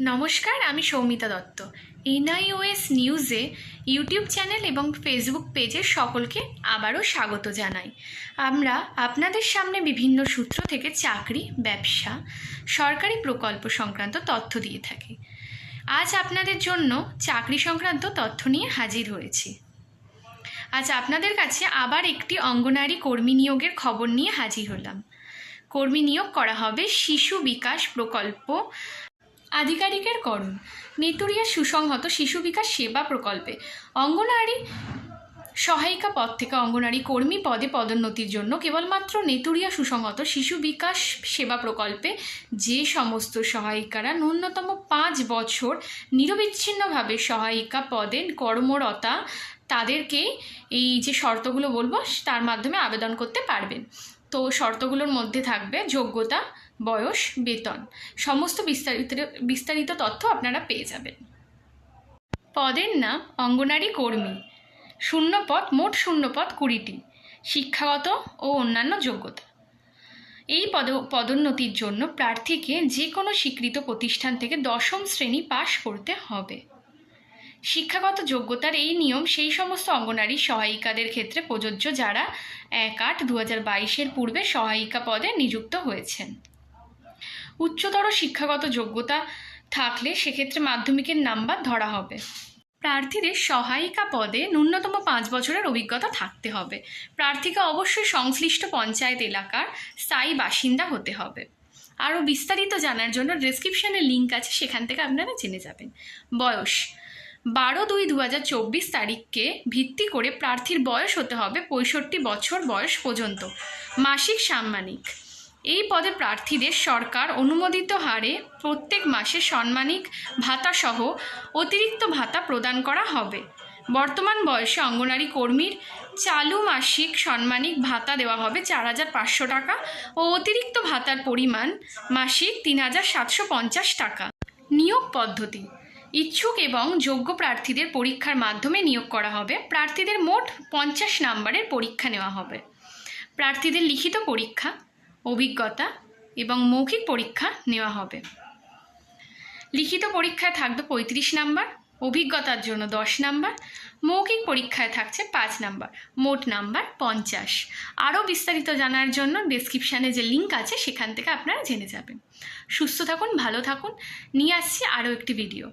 নমস্কার, আমি সৌমিতা দত্ত। এনআইওএস নিউজে ইউটিউব চ্যানেল এবং ফেসবুক পেজে সকলকে আবারও স্বাগত জানাই। আমরা আপনাদের সামনে বিভিন্ন সূত্র থেকে চাকরি, ব্যবসা, সরকারি প্রকল্প সংক্রান্ত তথ্য দিয়ে থাকি। আজ আপনাদের জন্য চাকরি সংক্রান্ত তথ্য নিয়ে হাজির হয়েছি। আজ আপনাদের কাছে আবার একটি অঙ্গনারী কর্মী নিয়োগের খবর নিয়ে হাজির হলাম। কর্মী নিয়োগ করা হবে শিশু বিকাশ প্রকল্প আধিকারিকের করণ। নেতুরিয়া সুসংহত শিশু বিকাশ সেবা প্রকল্পে অঙ্গনারী সহায়িকা পদ থেকে অঙ্গনারী কর্মী পদে পদোন্নতির জন্য কেবলমাত্র নেতুরিয়া সুসংহত শিশু বিকাশ সেবা প্রকল্পে যে সমস্ত সহায়িকারা ন্যূনতম পাঁচ বছর নিরবিচ্ছিন্নভাবে সহায়িকা পদে কর্মরতা তাদেরকে এই যে শর্তগুলো বলব, তার মাধ্যমে আবেদন করতে পারবেন। তো শর্তগুলোর মধ্যে থাকবে যোগ্যতা, বয়স, বেতন। সমস্ত বিস্তারিত বিস্তারিত তথ্য আপনারা পেয়ে যাবেন। পদের নাম অঙ্গনারী কর্মী। শূন্যপদ, মোট শূন্যপদ কুড়িটি। শিক্ষাগত ও অন্যান্য যোগ্যতা। এই পদ, পদোন্নতির জন্য প্রার্থীকে যে কোনো স্বীকৃত প্রতিষ্ঠান থেকে দশম শ্রেণি পাশ করতে হবে। শিক্ষাগত যোগ্যতার এই নিয়ম সেই সমস্ত অঙ্গনারী সহায়িকাদের ক্ষেত্রে প্রযোজ্য যারা এক আট দু হাজার বাইশের পূর্বে সহায়িকা পদে নিযুক্ত হয়েছেন। উচ্চতর শিক্ষাগত যোগ্যতা থাকলে সেক্ষেত্রে মাধ্যমিকের নাম্বার ধরা হবে। প্রার্থীদের সহায়িকা পদে ন্যূনতম পাঁচ বছরের অভিজ্ঞতা থাকতে হবে। প্রার্থীকে অবশ্যই সংশ্লিষ্ট পঞ্চায়েত এলাকার স্থায়ী বাসিন্দা হতে হবে। আরও বিস্তারিত জানার জন্য ডেসক্রিপশনে লিঙ্ক আছে, সেখান থেকে আপনারা জেনে যাবেন। বয়স বারো দুই দু হাজার চব্বিশ তারিখকে ভিত্তি করে প্রার্থীর বয়স হতে হবে পঁয়ষট্টি বছর বয়স পর্যন্ত। মাসিক সাম্মানিক। এই পদে প্রার্থীদের সরকার অনুমোদিত হারে প্রত্যেক মাসে সম্মানিক ভাতাসহ অতিরিক্ত ভাতা প্রদান করা হবে। বর্তমান বয়সে অঙ্গনারী কর্মীর চালু মাসিক সম্মানিক ভাতা দেওয়া হবে চার হাজার পাঁচশো টাকা ও অতিরিক্ত ভাতার পরিমাণ মাসিক তিন হাজার সাতশো পঞ্চাশ টাকা। নিয়োগ পদ্ধতি। ইচ্ছুক এবং যোগ্য প্রার্থীদের পরীক্ষার মাধ্যমে নিয়োগ করা হবে। প্রার্থীদের মোট পঞ্চাশ নাম্বারের পরীক্ষা নেওয়া হবে। প্রার্থীদের লিখিত পরীক্ষা, অভিজ্ঞতা এবং মৌখিক পরীক্ষা নেওয়া হবে। লিখিত পরীক্ষায় থাকবে পঁয়ত্রিশ নাম্বার, অভিজ্ঞতার জন্য দশ নাম্বার, মৌখিক পরীক্ষায় থাকছে পাঁচ নাম্বার, মোট নাম্বার পঞ্চাশ। আরও বিস্তারিত জানার জন্য ডেসক্রিপশানে যে লিঙ্ক আছে, সেখান থেকে আপনারা জেনে যাবেন। সুস্থ থাকুন, ভালো থাকুন। নিয়ে আসছি আরও একটি ভিডিও